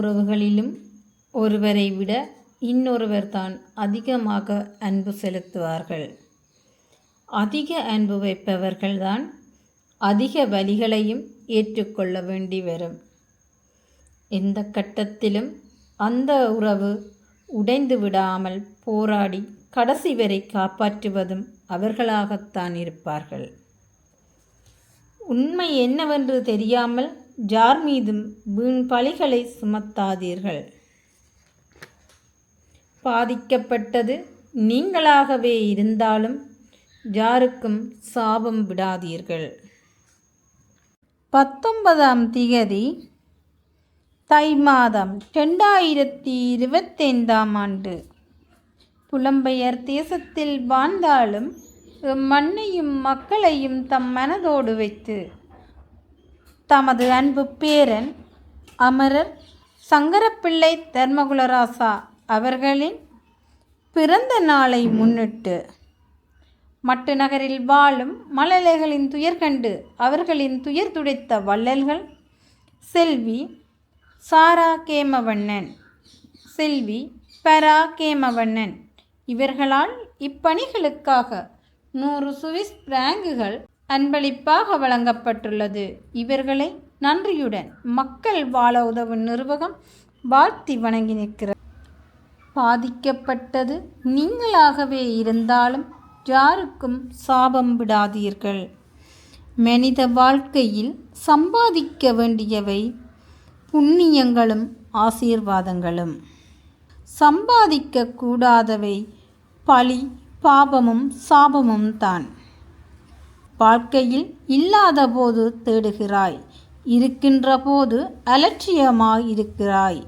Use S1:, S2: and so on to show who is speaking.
S1: உறவுகளிலும் ஒருவரை விட இன்னொருவர் தான் அதிகமாக அன்பு செலுத்துவார்கள். அதிக அன்பு வைப்பவர்கள்தான் அதிக வலிகளையும் ஏற்றுக்கொள்ள வேண்டி வரும். எந்த கட்டத்திலும் அந்த உறவு உடைந்து விடாமல் போராடி கடைசி வரை காப்பாற்றுவதும் அவர்களாகத்தான் இருப்பார்கள். உண்மை என்னவென்று தெரியாமல் ஜார் மீதும் வீண் பழிகளை சுமத்தாதீர்கள். பாதிக்கப்பட்டது நீங்களாகவே இருந்தாலும் ஜாருக்கும் சாபம் விடாதீர்கள். பத்தொன்பதாம் திகதி தை மாதம் ரெண்டாயிரத்தி இருபத்தைந்தாம் ஆண்டு. புலம்பெயர் தேசத்தில் வாழ்ந்தாலும் மண்ணையும் மக்களையும் தம் மனதோடு வைத்து தமது அன்பு பேரன் அமரர் சங்கரப்பிள்ளை தர்மகுலராசா அவர்களின் பிறந்த நாளை முன்னிட்டு மட்டு நகரில் வாழும் மழலைகளின் துயர் கண்டு அவர்களின் துயர் துடைத்த வள்ளல்கள் செல்வி சாரா கேமவண்ணன் செல்வி பரா கேமவண்ணன் இவர்களால் இப்பணிகளுக்காக நூறு சுவிஸ் பிராங்குகள் அன்பளிப்பாக வழங்கப்பட்டுள்ளது. இவர்களை நன்றியுடன் மக்கள் வாழ உதவும் நிர்வாகம் வாழ்த்தி வணங்கி நிற்கிறது. பாதிக்கப்பட்டது நீங்களாகவே இருந்தாலும் யாருக்கும் சாபம் விடாதீர்கள். மனித வாழ்க்கையில் சம்பாதிக்க வேண்டியவை புண்ணியங்களும் ஆசீர்வாதங்களும். சம்பாதிக்க கூடாதவை பழி பாபமும் சாபமும் தான் வாழ்க்கையில் இல்லாத போது தேடுகிறாய். இருக்கின்ற போது அலட்சியமாய் இருக்கிறாய்.